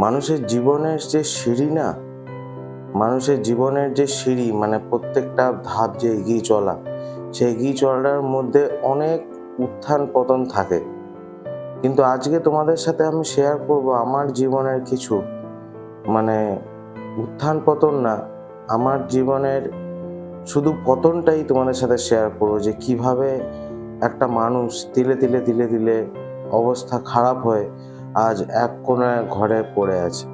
মানুষের জীবনের যে সিঁড়ি না, মানুষের জীবনের যে সিঁড়ি মানে প্রত্যেকটা ধাপ যে এগিয়ে চলা, সেই এগিয়ে চলার মধ্যে অনেক উত্থান পতন থাকে। কিন্তু আজকে তোমাদের সাথে আমি শেয়ার করব আমার জীবনের কিছু মানে উত্থান পতন না, আমার জীবনের শুধু পতনটাই তোমাদের সাথে শেয়ার করব যে কীভাবে একটা মানুষ তিলে তিলে তিলে তিলে অবস্থা খারাপ হয়ে আজ এক কোনায় ঘরে পড়ে আছে।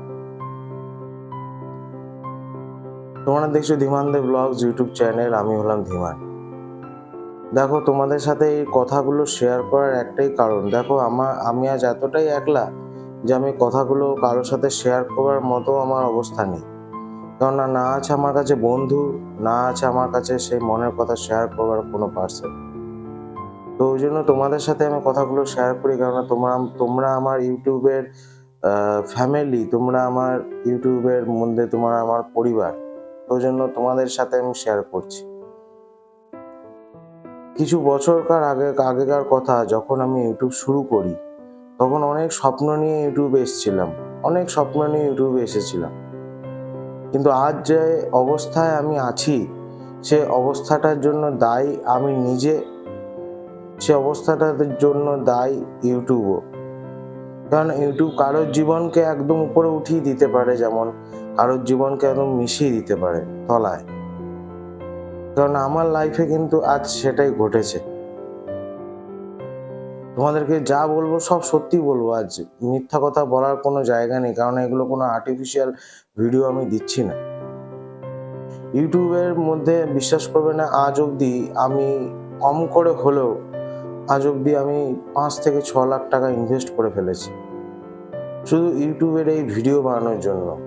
তোমরা দেখছ ধীমানদেব ব্লগস ইউটিউব চ্যানেল, আমি হলাম ধীমান। দেখো, তোমাদের সাথে এই কথাগুলো শেয়ার করার একটাই কারণ। দেখো আমার আমি আজ এতটাই একলা যে আমি কথাগুলো কারোর সাথে শেয়ার করার মতো আমার অবস্থা নেই। কেননা না আছে আমার কাছে বন্ধু, না আছে আমার কাছে সেই মনের কথা শেয়ার করবার কোনো পার্সন তো ওই জন্য তোমাদের সাথে আমি কথাগুলো শেয়ার করি, কেননা তোমরা তোমরা আমার ইউটিউবের ফ্যামিলি তোমরা আমার ইউটিউবের মধ্যে তোমরা আমার পরিবার ওই জন্য তোমাদের সাথে আমি শেয়ার করছি। কিছু বছরকার আগে, আগেকার কথা, যখন আমি ইউটিউব শুরু করি, তখন অনেক স্বপ্ন নিয়ে ইউটিউবে এসেছিলাম, অনেক স্বপ্ন নিয়ে ইউটিউবে এসেছিলাম। কিন্তু আজ যে অবস্থায় আমি আছি, সে অবস্থাটার জন্য দায়ী আমি নিজে সে অবস্থাটার জন্য দায়ী ইউটিউবও। কারণ ইউটিউব কারোর জীবনকে একদম উপরে উঠিয়ে দিতে পারে যেমন কারোর জীবনকে একদম মিশিয়ে দিতে পারে তলায়। কারণ আমার লাইফে কিন্তু আজ সেটাই ঘটেছে। তোমাদেরকে যা বলব সব সত্যি বলব, আজ মিথ্যা কথা বলার কোনো জায়গা নেই, কারণ এগুলো কোনো আর্টিফিশিয়াল ভিডিও আমি দিচ্ছি না। ইউটিউবের মধ্যে বিশ্বাস করবে না, আজ অবধি আমি কম করে হলেও আজ অবধি আমি পাঁচ থেকে ছ লাখ টাকা ইনভেস্ট করে ফেলেছি। শুধু ইউটিউবের এই ভিডিও বানানোর জন্য।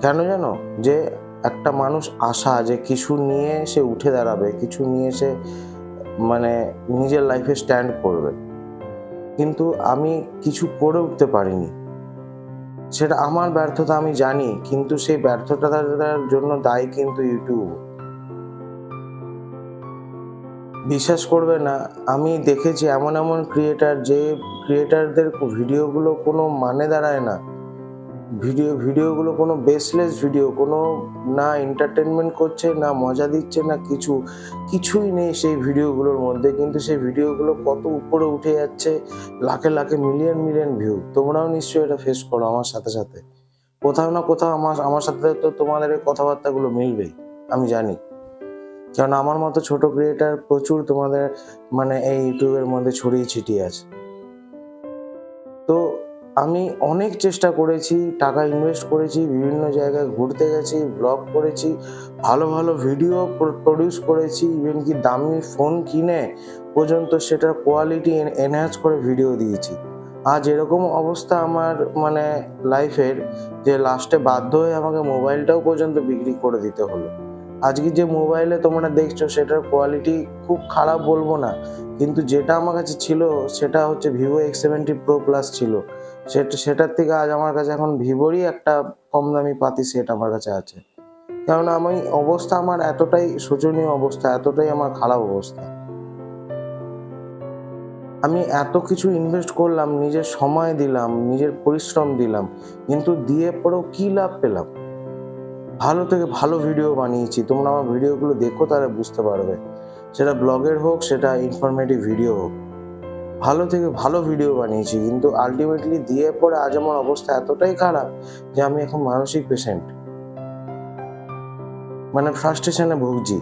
কেন জানো? যে একটা মানুষ আশা যে কিছু নিয়ে সে উঠে দাঁড়াবে, কিছু নিয়ে সে মানে নিজের লাইফে স্ট্যান্ড করবে। কিন্তু আমি কিছু করে উঠতে পারিনি। সেটা আমার ব্যর্থতা আমি জানি, কিন্তু সেই ব্যর্থতার জন্য দায়ী কিন্তু ইউটিউব। বিশ্বাস করবে না। আমি দেখেছি এমন এমন ক্রিয়েটার যে ক্রিয়েটারদের ভিডিওগুলো কোনো মানে দাঁড়ায় না। ভিডিও, ভিডিওগুলো কোনো বেসলেস ভিডিও কোনো না এন্টারটেনমেন্ট করছে, না মজা দিচ্ছে, না কিছু। কিছুই নেই সেই ভিডিওগুলোর মধ্যে, কিন্তু সেই ভিডিওগুলো কত উপরে উঠে যাচ্ছে, লাখে লাখে মিলিয়ন মিলিয়ন ভিউ তোমরাও নিশ্চয়ই এটা ফেস করো আমার সাথে সাথে। কোথাও না কোথাও আমার আমার সাথে তো তোমাদের এই কথাবার্তাগুলো মিলবেই, আমি জানি। কারণ আমার মতো ছোট ক্রিয়েটার প্রচুর তোমাদের মানে এই ইউটিউবের মধ্যে ছড়িয়ে ছিটিয়ে আছে। তো আমি অনেক চেষ্টা করেছি, টাকা ইনভেস্ট করেছি, বিভিন্ন জায়গায় ঘুরতে গেছি ব্লগ করেছি, ভালো ভালো ভিডিও প্রডিউস করেছি ইভেন কি দামি ফোন কিনে পর্যন্ত সেটার কোয়ালিটি এনহ্যান্স করে ভিডিও দিয়েছি। আজ এরকম অবস্থা আমার মানে লাইফের যে লাস্টে বাধ্য হয়ে আমাকে মোবাইলটাও পর্যন্ত বিক্রি করে দিতে হলো। আজকে যে মোবাইলে তোমরা দেখছ, সেটার কোয়ালিটি খুব খারাপ বলব না। কিন্তু যেটা আমার কাছে ছিল, সেটা হচ্ছে Vivo X seventy pro plus ছিল। সেটা, সেটার থেকে আজ আমার কাছে এখন ভিভোরই একটা কম দামি পাতি সেট আমার কাছে আছে। কারণ আমি অবস্থা আমার এতটাই শোচনীয় অবস্থা, এতটাই আমার খারাপ অবস্থা। আমি এত কিছু ইনভেস্ট করলাম, নিজের সময় দিলাম, নিজের পরিশ্রম দিলাম, কিন্তু দিয়ে পরেও কী লাভ পেলাম? ভালো থেকে ভালো ভিডিও বানিয়েছি, তোমরা আমার ভিডিওগুলো দেখো তাহলে বুঝতে পারবে। সেটা ব্লগের হোক, সেটা ইনফরমেটিভ ভিডিও হোক। ভালো থেকে ভালো ভিডিও বানিয়েছি, কিন্তু আলটিমেটলি দিয়ে পরে আজ আমার অবস্থা এতটাই খারাপ যে আমি এখন মানসিক পেশেন্ট মানে ফ্রাস্ট্রেশনে ভুগছি।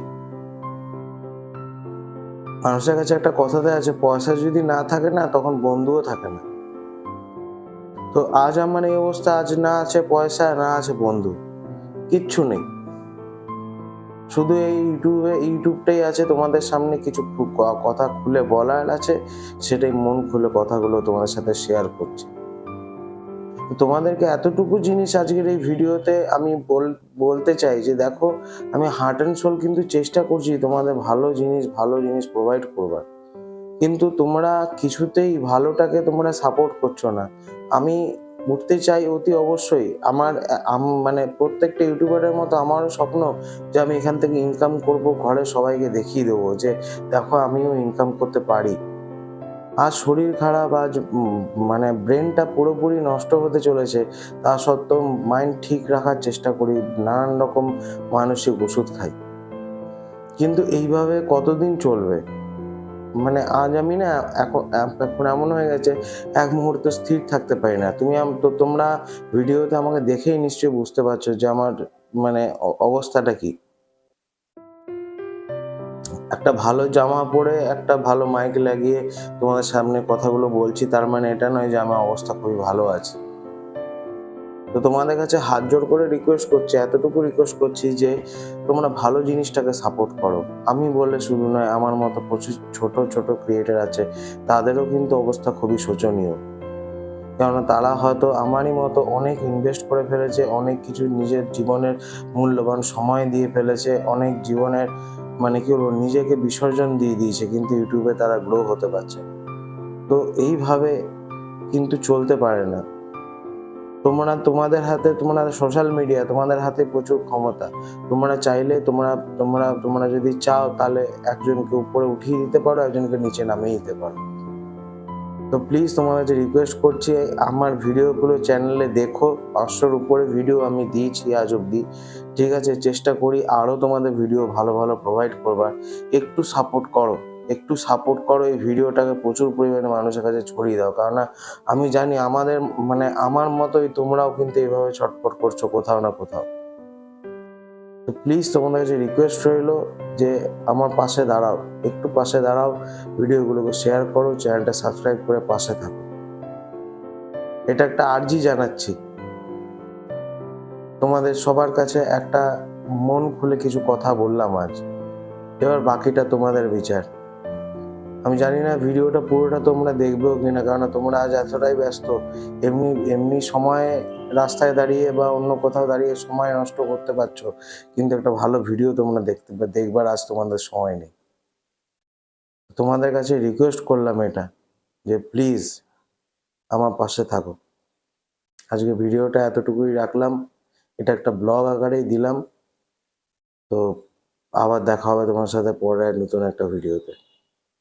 মানুষের কাছে একটা কথাতে আছে, পয়সা যদি না থাকে না, তখন বন্ধুও থাকে না। তো আজ আমার এই অবস্থা, আজ না আছে পয়সা, না আছে বন্ধু। কিচ্ছু নেই। শুধু এই ইউটিউবে, ইউটিউবটাই আছে তোমাদের সামনে, কিছু কথা খুলে বলার আছে, সেটাই মন খুলে কথাগুলো তোমাদের সাথে শেয়ার করছি। তোমাদেরকে এতটুকু জিনিস আজকের এই ভিডিওতে আমি বলতে চাই যে দেখো, আমি হার্ট অ্যান্ড সোল কিন্তু চেষ্টা করছি তোমাদের ভালো জিনিস ভালো জিনিস প্রোভাইড করবার। কিন্তু তোমরা কিছুতেই ভালোটাকে তোমরা সাপোর্ট করছ না। আমি উঠতে চাই অতি অবশ্যই। আমার মানে প্রত্যেকটা ইউটিউবারের মতো আমারও স্বপ্ন যে আমি এখান থেকে ইনকাম করব, ঘরে সবাইকে দেখিয়ে দেবো যে, দেখো আমিও ইনকাম করতে পারি। আর শরীর খারাপ, আজ মানে ব্রেনটা পুরোপুরি নষ্ট হতে চলেছে, তা সত্ত্বেও মাইন্ড ঠিক রাখার চেষ্টা করি, নানান রকম মানসিক ওষুধ খাই। কিন্তু এইভাবে কতদিন চলবে? মানে আজ আমি না এখন এখন এমন হয়ে গেছে, এক মুহূর্ত স্থির থাকতে পারি না। তুমি তো তোমরা ভিডিওতে আমাকে দেখেই নিশ্চয়ই বুঝতে পারছ যে আমার মানে অবস্থাটা কি। একটা ভালো জামা পরে একটা ভালো মাইক লাগিয়ে তোমাদের সামনে কথাগুলো বলছি, তার মানে এটা নয় যে আমার অবস্থা খুবই ভালো আছে। তো তোমাদের কাছে হাত জোর করে রিকোয়েস্ট করছি, এতটুকু রিকোয়েস্ট করছি যে তোমরা ভালো জিনিসটাকে সাপোর্ট করো। আমি বললে শুধু নয়, আমার মতো প্রচুর ছোট ছোট ক্রিয়েটার আছে, তাদেরও কিন্তু অবস্থা খুবই শোচনীয়। কেননা তারা হয়তো আমারই মতো অনেক ইনভেস্ট করে ফেলেছে, অনেক কিছু নিজের জীবনের মূল্যবান সময় দিয়ে ফেলেছে, অনেক জীবনের মানে কি বলব, নিজেকে বিসর্জন দিয়ে দিয়েছে, কিন্তু ইউটিউবে তারা গ্রো হতে পারছে। তো এইভাবে কিন্তু চলতে পারে না। তোমরা তোমাদের হাতে, তোমরা সোশ্যাল মিডিয়া তোমাদের হাতে প্রচুর ক্ষমতা। তোমরা চাইলে তোমরা তোমরা তোমরা যদি চাও তাহলে একজনকে উপরে উঠিয়ে দিতে পারো, একজনকে নিচে নামিয়ে দিতে পারো। তো প্লিজ তোমাদের রিকোয়েস্ট করছি, আমার ভিডিওগুলো চ্যানেলে দেখো। পাঁচশোর উপরে ভিডিও আমি দিয়েছি আজ অব্দি ঠিক আছে, চেষ্টা করি আরও তোমাদের ভিডিও ভালো ভালো প্রোভাইড করবার। একটু সাপোর্ট করো। একটু সাপোর্ট করো, এই ভিডিওটাকে প্রচুর পরিমাণে মানুষের কাছে ছড়িয়ে দাও। কারণ আমি জানি আমাদের মানে আমার মতোই তোমরাও কিন্তু এইভাবে ছটফট করছ কোথাও না কোথাও। তো প্লিজ তোমাদের কাছে রিকোয়েস্ট রইল যে আমার পাশে দাঁড়াও, একটু পাশে দাঁড়াও, ভিডিওগুলোকে শেয়ার করো চ্যানেলটা সাবস্ক্রাইব করে পাশে থাকো। এটা একটা আর্জি জানাচ্ছি। তোমাদের সবার কাছে একটা মন খুলে কিছু কথা বললাম আজ। এবার বাকিটা তোমাদের বিচার। আমি জানি না ভিডিওটা পুরোটা তোমরা দেখবেও কি না কারণ তোমরা আজ এতটাই ব্যস্ত। এমনি এমনি সময়ে রাস্তায় দাঁড়িয়ে বা অন্য কোথাও দাঁড়িয়ে সময় নষ্ট করতে পারছ, কিন্তু একটা ভালো ভিডিও তোমরা দেখতে দেখবার আজ তোমাদের সময় নেই। তোমাদের কাছে রিকোয়েস্ট করলাম এটা, যে প্লিজ আমার পাশে থাকো। আজকে ভিডিওটা এতটুকুই রাখলাম, এটা একটা ব্লগ আকারেই দিলাম। তো আবার দেখা হবে তোমার সাথে পরে নতুন একটা ভিডিওতে।